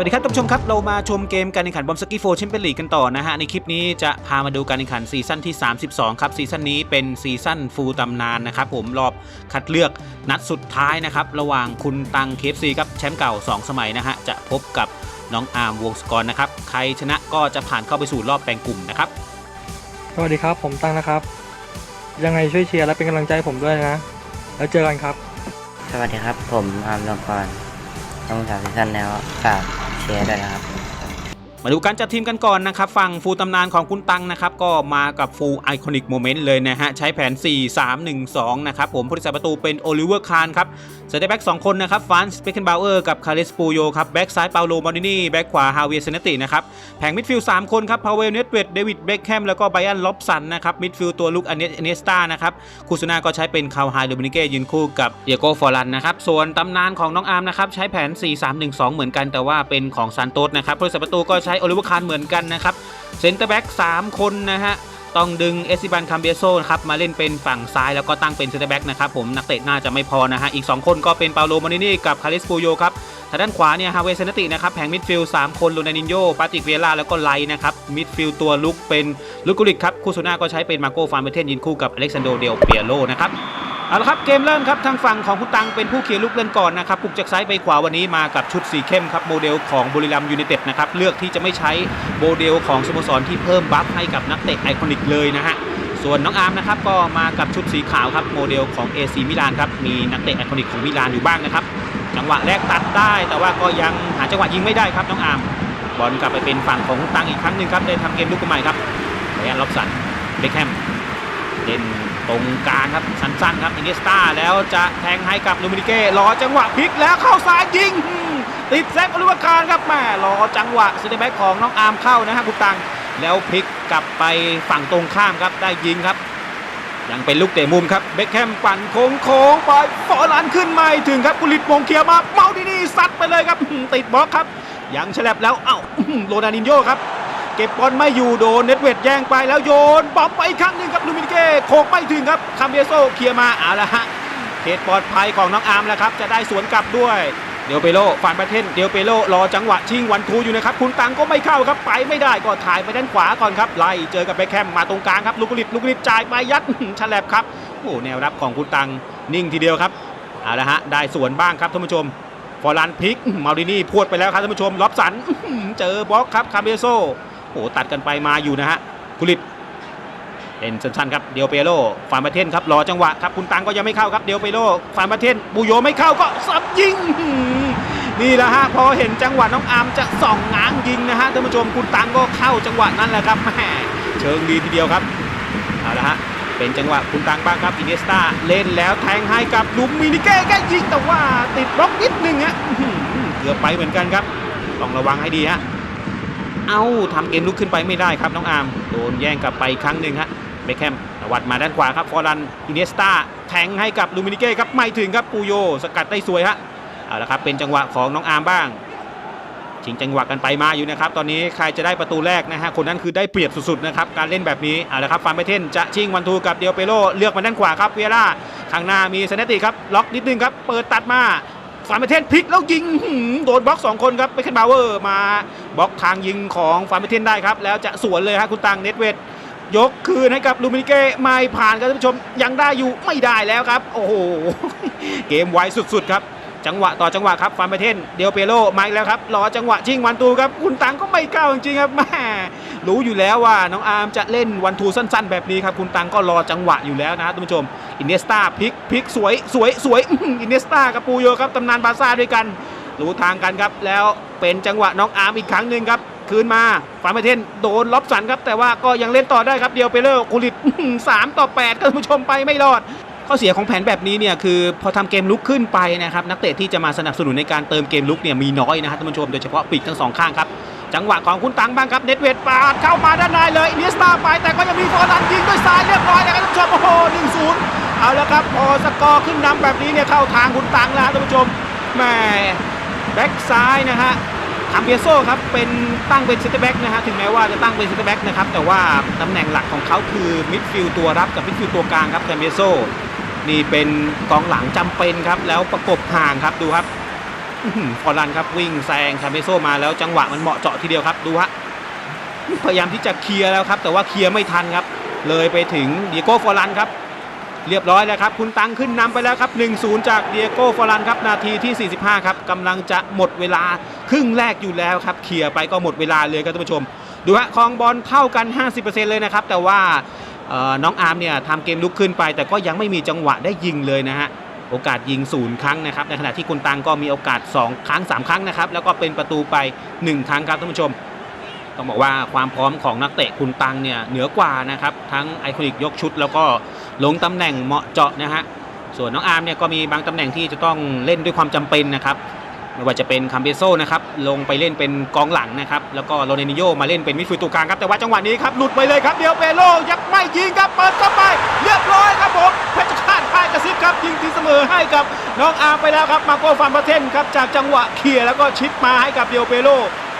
วัสดีครับท่านผู้ชมครับ เรามาชมเกมการแข่งขันบอมสกี้โฟแชมเปี้ยนลีกกันต่อนะฮะ ในคลิปนี้จะพามาดูการแข่งขันซีซั่นที่ 32 ครับ ซีซั่นนี้เป็นซีซั่นฟูลตำนานนะครับผมรอบคัดเลือกนัดสุดท้ายนะครับ ระหว่างคุณตังเคฟซีครับแชมป์เก่า 2 สมัยนะฮะ จะพบกับน้องอาร์มวงศกรนะครับ ใครชนะก็จะผ่านเข้าไปสู่รอบแบ่งกลุ่มนะครับ สวัสดีครับผมตั้งนะครับ ยังไงช่วยเชียร์และเป็นกำลังใจให้ผมด้วยนะ แล้วเจอกันครับ สวัสดีครับ ผมอาร์มลงกรต้องสามซีซั่นแล้วฝาก แชียร์ด้นะครับ มาดูการจัดทีมกันก่อนนะครับ ฝั่งฟูลตำนานของคุณตังนะครับ ก็มากับฟูลไอคอนิกโมเมนต์เลยนะฮะ ใช้แผน 4 3 1 2 นะครับ ผมผู้รักษาประตูเป็นโอลิเวอร์คานครับเซนเตอร์แบ็ก2คนนะครับฟานส์เบคเคนบาวเออร์กับคาริสปูโยครับ แบ็กซ้ายเปาโลมอรินีแบ็กขวาฮาเวียเซนตินะครับ แผงมิดฟิลด์3คนครับพาวเวลเนตเวดเดวิดเบคแฮมแล้วก็ไบรอันล็อบสันนะครับมิดฟิลด์ตัวลุกอันเนเนสตานะครับคูซูนาก็ใช้เป็นคาวไฮโดมินิเก้ยืนคู่กับเดียโกฟอรันนะครับส่วนตำนานของน้องอาร์มนะครับใช้แผน 4 3 1 2 เหมือนกันแต่ว่าเป็นของซานโตสนะครับผู้รักษาประตูก็ใช้โอลิเวอร์คานเหมือนกันนะครับเซนเตอร์แบ็ก3คนนะฮะต้องดึงเอซิบันคัมเบียโซนะครับมาเล่นเป็นฝั่งซ้ายแล้วก็ตั้งเป็นเซนเตอร์แบ็กนะครับผมนักเตะน่าจะไม่พอนะฮะอีก 2 คนก็เป็นเปาโลมานินี่กับคาริสปูโยครับทางด้านขวาเนี่ยฮาเวเซนตินะครับแผงมิดฟิลด์3คนโรนันินโยปาติกเวล่าแล้วก็ไลนะครับมิดฟิลด์ตัวลุกเป็นลุกุลิกครับคูซูน่าก็ใช้เป็นมาโกฟาร์เมเทนยินคู่กับอเล็กซานโดเดลเปียโลนะครับ เอาละครับเกมเริ่มครับทางฝั่งของคุณตังเป็นผู้เคลียร์ลูกเล่นก่อนนะครับปลุกจากซ้ายไปขวาวันนี้มากับชุดสีเข้มครับโมเดลของบุรีรัมยูไนเต็ดนะครับเลือกที่จะไม่ใช้โมเดลของสโมสรที่เพิ่มบัฟให้กับนักเตะไอคอนิกเลยนะฮะส่วนน้องอาร์มนะครับก็มากับชุดสีขาวครับโมเดลของ AC มิลานครับมีนักเตะไอคอนิกของมิลานอยู่บ้างนะครับจังหวะแรกตัดได้ แต่ว่าก็ยังหาจังหวะยิงไม่ได้ครับน้องอาร์มบอลกลับไปเป็นฝั่งของคุณตังอีกครั้งหนึ่งครับได้ทำเกมลุกขึ้นใหม่ครับไบรอันล็อบสันเบคแฮมเล่น ตรงกลางครับสั้นๆครับอินเนสตาแล้วจะแทงให้กับลูมินิเก้รอจังหวะพลิกแล้วเข้าซ้ายยิง ติดเซฟอลิเวอร์คาร์ครับแม่รอจังหวะเซนเตอร์แบ็กของน้องอาร์มเข้านะฮะคุณตัง แล้วพลิกกลับไปฝั่งตรงข้ามครับได้ยิงครับ ยังเป็นลูกเตะมุมครับเบคแฮมปั่นโค้งโค้งๆไปฟอร์ลันขึ้นไม่ถึงครับกุลิตมงเคียร์มาเมาดินี่ซัดไปเลยครับติดบล็อกครับ ยังฉลับแล้วเอ้าโรนานินโยครับเก็บบอลไม่อยู่โดนเน็ตเวดแย่งไปแล้วโยนบอมไปอีกครั้งหนึ่งครับลู เก้โคกไม่ถึงครับคาเมโซเคลียร์มาเอาละฮะเขตปลอดภัยของน้องอาร์มแล้วครับ จะได้สวนกลับด้วยเดียวเปโลฟานประเทนเดียวเปโลรอจังหวะชิงวันทูอยู่นะครับ คุณตังก็ไม่เข้าครับไปไม่ได้ก็ถ่ายไปด้านขวาก่อนครับไล่เจอกับเบคแฮมมาตรงกลางครับลูกลิตลูกลิตจ่ายไปยัดฉลับครับโอ้แนวรับของคุณตังนิ่งทีเดียวครับเอาละฮะได้สวนบ้างครับท่านผู้ชมฟอร์ลันพิกมารินี่พวดไปแล้วครับท่านผู้ชมล็อบสันเจอบล็อกครับคาเบโซโอ้ตัดกันไปมาอยู่นะฮะกุลิต เล่นสั้นๆครับเดียวเปโลฟานประเทนครับรอจังหวะครับคุณตังก็ยังไม่เข้าครับเดียวเปโลฟานประเทนบูโยไม่เข้าก็สับยิงนี่แหละฮะพอเห็นจังหวะน้องอาร์มจะส่องง้างยิงนะฮะท่านผู้ชมคุณตังก็เข้าจังหวะนั้นแหละครับแหมเชิงดีทีเดียวครับเอาละฮะเป็นจังหวะคุณตังบ้างครับอินเนสตาเล่นแล้วแทงให้กับลุมมินิเก้แกยิงแต่ว่าติดบล็อกนิดนึงฮะเกือบไปเหมือนกันครับต้องระวังให้ดีฮะเอ้าทำเกมลุกขึ้นไปไม่ได้ครับน้องอาร์มโดนแย่งกลับไปครั้งหนึ่งฮะ เบคแฮมวัดมาด้านขวาครับฟอร์ลันอินเนสตาแทงให้กับลูมินิเก้ครับไม่ถึงครับปูโย สกัดได้สวยฮะเอาละครับเป็นจังหวะของน้องอาร์มบ้าง ชิงจังหวะกันไปมาอยู่นะครับ ตอนนี้ใครจะได้ประตูแรกนะฮะคนนั้นคือได้เปรียบสุดๆนะครับการเล่นแบบนี้เอาละครับฟานเบเทนจะชิงวันทูกับเดียวเปโลเลือกมาด้านขวาครับเวียร่าข้างหน้ามีเซเนติครับล็อกนิดนึงครับเปิดตัดมาฟานเบเทนพลิกแล้วยิงโดนบล็อกสองคนครับเบคเคนบาวเวอร์มาบล็อกทางยิงของฟานเบเทนได้ครับแล้วจะสวนเลยฮะคุณตังเน็ตเวด ยกคืนให้กับลูมินิเก้ไม่ผ่านครับท่านผู้ชมยังได้อยู่ไม่ได้แล้วครับ โอ้โห เกมไวสุดๆครับ จังหวะต่อจังหวะครับฟานเบเทนเดียวเปโลมาอีกแล้วครับรอจังหวะชิงวันตูครับคุณตังก็ไม่ก้าวจริงๆครับแม่รู้อยู่แล้วว่าน้องอาร์มจะเล่นวันทูสั้น ๆ แบบนี้ครับคุณตังก็รอจังหวะอยู่แล้วนะท่านผู้ชมอินเนสตาพลิกพลิกสวยสวยสวยอินเนสตากับปูโยครับตำนานบาร์ซ่าด้วยกัน รู้ทางกันครับ แล้วเป็นจังหวะน้องอาร์มอีกครั้งหนึ่งครับ คืนมาฟานเบเทนโดนล็อบสันครับ แต่ว่าก็ยังเล่นต่อได้ครับเดียวเปเลอร์คูลิตสามต่อแปดครับท่านผู้ชมไปไม่รอดข้อเสียของแผนแบบนี้เนี่ยคือพอทำเกมลุกขึ้นไปนะครับนักเตะที่จะมาสนับสนุนในการเติมเกมลุกเนี่ยมีน้อยนะครับท่านผู้ชมโดยเฉพาะปีกทั้งสองข้างครับจังหวะของคุณตังบ้างครับเน็ตเวดปาดเข้ามาด้านในเลยอินเนสตาไปแต่ก็ยังมีฟอร์ลันยิงด้วยซ้ายเรียบร้อยแล้วครับท่านผู้ชมโอ้โหหนึ่งศูนย์เอาละครับพอสกอร์ขึ้นนำแบบนี้เนี่ยเข้าทางคุณตังแล้วท่านผู้ชมแหม่แบ็กซ้ายนะฮะ คาเปียโซครับเป็นตั้งเป็นเซนเตอร์แบ็กนะฮะถึงแม้ว่าจะตั้งเป็นเซนเตอร์แบ็กนะครับแต่ว่าตำแหน่งหลักของเขาคือมิดฟิลด์ตัวรับกับมิดฟิลด์ตัวกลางครับคาเปียโซนี่เป็นกองหลังจำเป็นครับแล้วประกบห่างครับดูครับฟอร์ลันครับวิ่งแซงคาเมโซมาแล้วจังหวะมันเหมาะเจาะทีเดียวครับดูฮะพยายามที่จะเคลียร์แล้วครับ แต่ว่าเคลียร์ไม่ทันครับ เลยไปถึงเดียโก้ฟอร์ลันครับ เรียบร้อยแล้วครับ คุณตังขึ้นนำไปแล้วครับ 1-0 จากเดียโก้ฟอรันครับนาทีที่ 45 ครับกำลังจะหมดเวลาครึ่งแรกอยู่แล้วครับเคลียร์ไปก็หมดเวลาเลยครับท่านผู้ชม ดูฮะคองบอลเท่ากัน 50%เลยนะครับ แต่ว่าน้องอาร์มเนี่ยทำเกมลุกขึ้นไป แต่ก็ยังไม่มีจังหวะได้ยิงเลยนะฮะโอกาสยิงศูนย์ครั้งนะครับในขณะที่คุณตังก็มีโอกาส 2 ครั้ง 3 ครั้งนะครับแล้วก็เป็นประตูไป 1 ครั้งครับท่านผู้ชมต้องบอกว่าความพร้อมของนักเตะคุณตังเนี่ยเหนือกว่านะครับทั้งไอคอนิกยกชุดแล้วก็ ลงตำแหน่งเหมาะเจาะนะฮะส่วนน้องอาร์มเนี่ยก็มีบางตำแหน่งที่จะต้องเล่นด้วยความจำเป็นนะครับไม่ว่าจะเป็นคัมเบโซนะครับลงไปเล่นเป็นกองหลังนะครับแล้วก็โรเนนิโยมาเล่นเป็นมิดฟิลด์ตัวกลางครับแต่ว่าจังหวะนี้ครับหลุดไปเลยครับเดียวเปโลยังไม่ยิงครับเปิดเข้าไป เรียบร้อยครับผมเพชรฆาตพายกระซิบครับยิงทีเสมอให้กับน้องอาร์มไปแล้วครับมาโกฟันประเทนครับจากจังหวะเคลียร์แล้วก็ชิดมาให้กับเดียวเปโล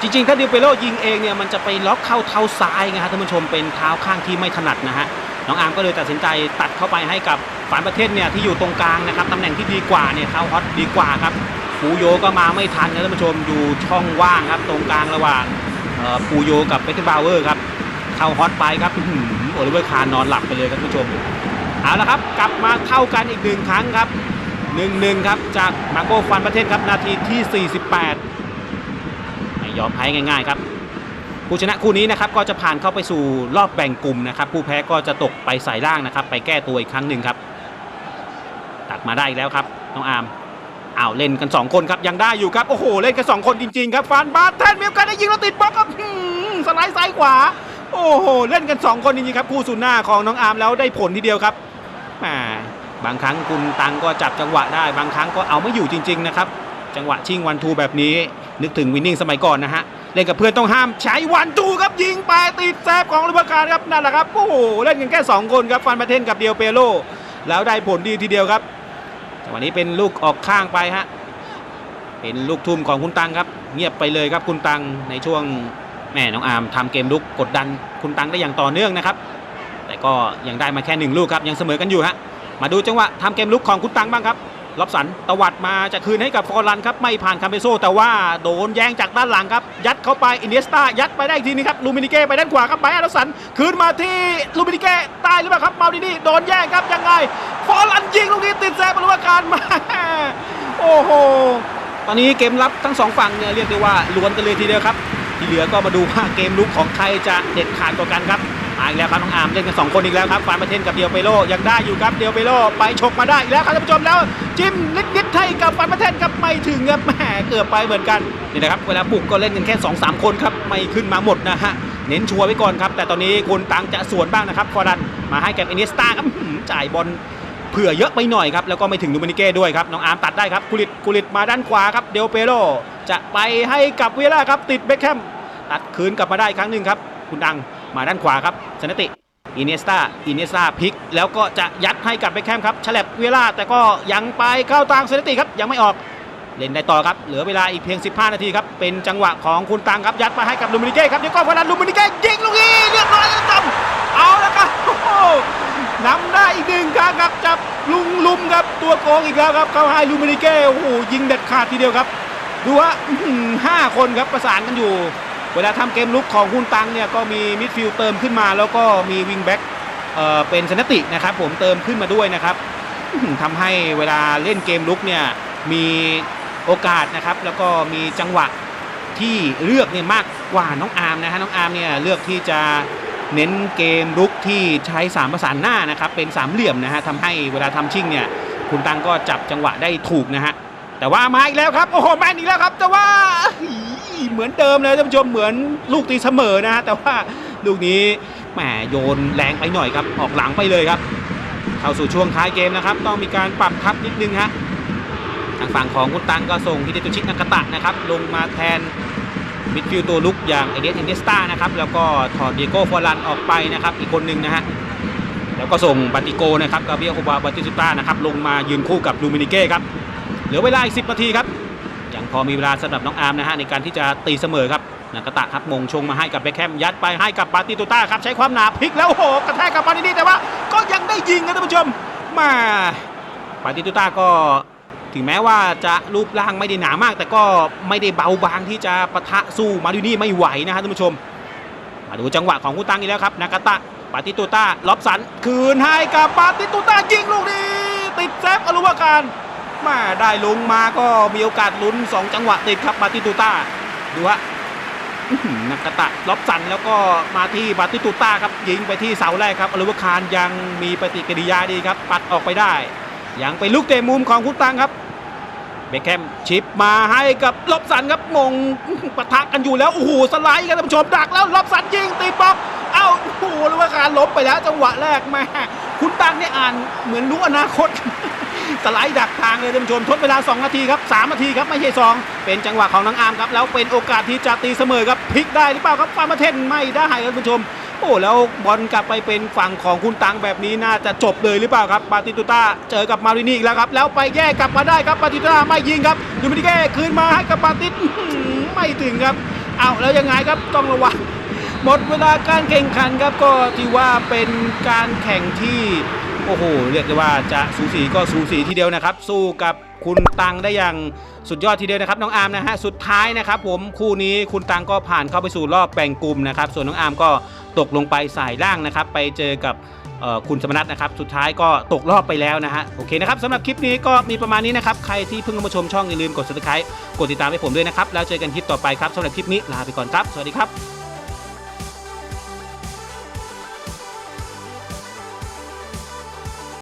จริงๆ ถ้าเดียวเปโลยิงเองเนี่ยมันจะไปล็อกเข้าเท้าซ้ายนะครับท่านผู้ชมเป็นเท้าข้างที่ไม่ถนัดนะฮะ น้องอาร์มก็เลยตัดสินใจตัดเข้าไปให้กับฝันประเทศเนี่ยที่อยู่ตรงกลางนะครับตำแหน่งที่ดีกว่าเนี่ยเท้าฮอตดีกว่าครับปูโยก็มาไม่ทันนะท่านผู้ชมอยู่ช่องว่างครับ ตรงกลางระหว่างปูโยกับเบคเกนบาวเวอร์ครับเข้าฮอตไปครับโอลิเวอร์คาร์นอนหลับไปเลยครับท่านผู้ชมเอาละครับกลับมาเท่ากันอีกหนึ่งครั้งครับหนึ่งหนึ่งครับจากมาโกฟันประเทศครับนาทีที่ 48 ไม่ยอมแพ้ง่ายๆครับ ผู้ชนะคู่นี้นะครับก็จะผ่านเข้าไปสู่รอบแบ่งกลุ่มนะครับ ผู้แพ้ก็จะตกไปสายล่างนะครับ ไปแก้ตัวอีกครั้งหนึ่งครับ ตัดมาได้อีกแล้วครับน้องอาร์มอ้าวเล่นกัน 2 คนครับยังได้อยู่ครับโอ้โหเล่นกัน 2 คนจริงๆครับฟานบาสแทนมีโอกาสได้ยิงแล้วติดบล็อกครับหืมสไลด์ซ้ายขวา โอ้โหเล่นกัน 2 คนจริงๆครับคู่สุนหน้าของน้องอาร์มแล้วได้ผลทีเดียวครับแหมบางครั้งคุณตังก็จับจังหวะได้ บางครั้งก็เอาไม่อยู่จริง ๆนะครับ จังหวะชิงวันทูแบบนี้ นึกถึงวินนิ่งสมัยก่อนนะฮะ เล่นกับเพื่อนต้องห้ามใช้วันทูครับยิงไปติดแซฟของลิเวอร์การครับนั่นแหละครับโอ้โหเล่นกันแค่ 2 คนครับฟันประเทนกับเดียวเปโลแล้วได้ผลดีทีเดียวครับจังหวะนี้เป็นลูกออกข้างไปฮะเป็นลูกทุ่มของคุณตังครับ เงียบไปเลยครับคุณตังในช่วงแม่น้องอาร์มทำเกมลุกกดดันคุณตังได้อย่างต่อเนื่องนะครับ แต่ก็ยังได้มาแค่หนึ่งลูกครับยังเสมอกันอยู่ฮะมาดูจังหวะทำเกมลุกของคุณตังบ้างครับ ลอบสันตวัดมาจะคืนให้กับฟอร์ลันครับไม่ผ่านคาเมโซแต่ว่าโดนแย่งจากด้านหลังครับ ยัดเข้าไปอินเดียสตายัดไปได้ทีนึงครับลูมินิเก้ไปด้านขวาครับไปอาร์สันคืนมาที่ลูมินิเก้ตายหรือเปล่าครับมาดินี่โดนแย่งครับยังไง ฟอร์ลันยิงลูกนี้ติดแซมบรรลุการมาโอ้โหตอนนี้เกมรับทั้งสองฝั่งเนี่ยเรียกได้ว่าล้วนกันเลยทีเดียวครับ ที่เหลือก็มาดูว่าเกมลุกของใครจะเด็ดขาดกว่ากันครับ มาอีกแล้วครับน้องอาร์มเล่นกันสองคนอีกแล้วครับฟานประเทนกับเดียวเปโลยังได้อยู่ครับเดียวเปโลไปฉกมาได้อีกแล้วครับท่านผู้ชมแล้ว จิ้มนิดๆให้กับฟานประเทนครับไม่ถึงครับแหมเกือบไปเหมือนกันนี่นะครับเวลาบุกก็เล่นกันแค่2อสคนครับไม่ขึ้นมาหมดนะฮะเน้นชัวร์ไว้ก่อนครับ แต่ตอนนี้คุณตังจะสวนบ้างนะครับฟอรันมาให้กับอินเนสตาครับจ่ายบอลเผื่อเยอะไปหน่อยครับแล้วก็ไม่ถึงลูมินิเก้ด้วยครับน้องอาร์มตัดได้ครับกุลิตกุลิตมาด้านขวาครับเดลเปโรจะไปให้กับเวล่าครับติดเบคแฮมตัดคืนกลับมาได้ครั้งหนึ่งครับคุณดัง มาด้านขวาครับสนติอินเนสตาอินเนสตาพลิก แล้วก็จะยัดให้กับเบคแฮมครับฉลับเวล่าแต่ก็ยังไปเข้าทางสนติครับยังไม่ออกเล่นได้ต่อครับ เหลือเวลาอีกเพียง 15 นาทีครับ เป็นจังหวะของคุณตังครับ ยัดมาให้กับลูมินิเก้ครับเดี๋ยวก็พนันลูมินิเก้ยิงลูกนี้เรียบร้อยแล้วจำเอาแล้วครับโอ้โหนำได้อีกหนึ่งครั้งครับ จับลุงลุมครับ ตัวโกงอีกแล้วครับ เข้าให้ลูมินิเก้โอ้โหยิงเด็ดขาดทีเดียวครับ ดูว่าห้าคนครับประสานกันอยู่ เวลาทำเกมลุกของคุณตังเนี่ยก็มีมิดฟิลด์เติมขึ้นมา แล้วก็มีวิงแบ็กเอ่อเป็นสนตินะครับผมเติมขึ้นมาด้วยนะครับอื้อหือทำให้เวลาเล่นเกมลุกเนี่ยมีโอกาสนะครับ แล้วก็มีจังหวะที่เลือกเนี่ยมากกว่าน้องอาร์มนะฮะน้องอาร์มเนี่ยเลือกที่จะเน้นเกมลุกที่ใช้สามประสานหน้านะครับเป็นสามเหลี่ยมนะฮะทำให้เวลาทำชิ่งเนี่ยคุณตังก็จับจังหวะได้ถูกนะฮะแต่ว่ามาอีกแล้วครับโอ้โหแมนอีกแล้วครับแต่ว่า เหมือนเดิมเลยท่านผู้ชมเหมือนลูกตีเสมอนะฮะแต่ว่าลูกนี้แหมโยนแรงไปหน่อยครับออกหลังไปเลยครับ เข้าสู่ช่วงท้ายเกมนะครับ ต้องมีการปรับทับนิดนึงฮะทางฝั่งของคุณตังก็ส่งฮิเดโตชินากาตะนะครับ ลงมาแทนมิดฟิลด์ตัวลุกอย่างเอเดสเอนเดสตานะครับแล้วก็ถอดเดียโก้ฟอรันออกไปนะครับ อีกคนหนึ่งนะฮะแล้วก็ส่งบาติโกนะครับกาเบียโคบาบาติสต้านะครับลงมายืนคู่กับลูมินิเก้ครับเหลือเวลาอีก 10 นาทีครับ งพอมีเวลาสำหรับน้องอาร์มนะฮะในการที่จะตีเสมอครับนากตะครับมงชงมาให้กับเบคแฮมยัดไปให้กับบาติตุต้าครับใช้ความหนาพลิกแล้วโหกระแทกกับปานินี่แต่ว่าก็ยังได้ยิงครับท่านผู้ชมมาปาติตุต้าก็ถึงแม้ว่าจะรูปร่างไม่ได้หนามาก แต่ก็ไม่ได้เบาบางที่จะปะทะสู้มาดูนี่ไม่ไหวนะฮะท่านผู้ชม มาดูจังหวะของคุณตังอีกแล้วครับนากาตะปาติตูต้าล็อบสันคืนให้กับปาติตูต้ายิงลูกนี้ติดเซฟอรุวาการ มาได้ลงมาก็มีโอกาสลุ้น 2 จังหวะติดครับปาติตูต้าดูฮะหือนากาตะล็อบสันแล้วก็มาที่ปาติตูต้าครับยิงไปที่เสาแรกครับอรุวคารยังมีปฏิกิริยาดีครับ ปัดออกไปได้ ยังเป็นลูกเตะมุมของคุณตังครับเบคแฮมชิปมาให้กับล็อบสันครับมงปะทะกันอยู่แล้วโอ้โหสไลด์กันท่านผู้ชมดักแล้วล็อบสันยิงตีป๊อก เอ้าโอ้โหรู้ว่าการล้มไปแล้วจังหวะแรกแม่คุณตังเนี่ยอ่านเหมือนรู้อนาคต สไลด์ดักทางเลยท่านผู้ชมทดเวลา 2 นาทีครับ 3 นาทีครับ ไม่ใช่ 2 เป็นจังหวะของน้องอาร์มครับ แล้วเป็นโอกาสที่จะตีเสมอครับพลิกได้หรือเปล่าครับฟาร์มาเทนไม่ได้ครับท่านผู้ชม โอ้แล้วบอลกลับไปเป็นฝั่งของคุณตังแบบนี้น่าจะจบเลยหรือเปล่าครับปาติตุต้าเจอกับมารินีอีกแล้วครับแล้วไปแย่กลับมาได้ครับปาติตุต้าไม่ยิงครับดูมินิเก้คืนมาให้กับปาติตไม่ถึงครับเอาแล้วยังไงครับต้องระวัง หมดเวลาการแข่งขันครับก็ถือว่าเป็นการแข่งที่โอ้โหเรียกได้ว่าจะสูสีก็สูสีทีเดียวนะครับ สู้กับคุณตังได้อย่างสุดยอดทีเดียวนะครับน้องอาร์มนะฮะสุดท้ายนะครับ ผมคู่นี้คุณตังก็ผ่านเข้าไปสู่รอบแบ่งกลุ่มนะครับ ส่วนน้องอาร์มก็ตกลงไปสายล่างนะครับ ไปเจอกับคุณสมนัทนะครับ สุดท้ายก็ตกรอบไปแล้วนะฮะ โอเคนะครับสำหรับคลิปนี้ก็มีประมาณนี้นะครับ ใครที่เพิ่งเข้ามาชมช่องอย่าลืมกด subscribe กดติดตามให้ผมด้วยนะครับ แล้วเจอกันคลิปต่อไปครับสำหรับคลิปนี้ลาไปก่อนครับ สวัสดีครับ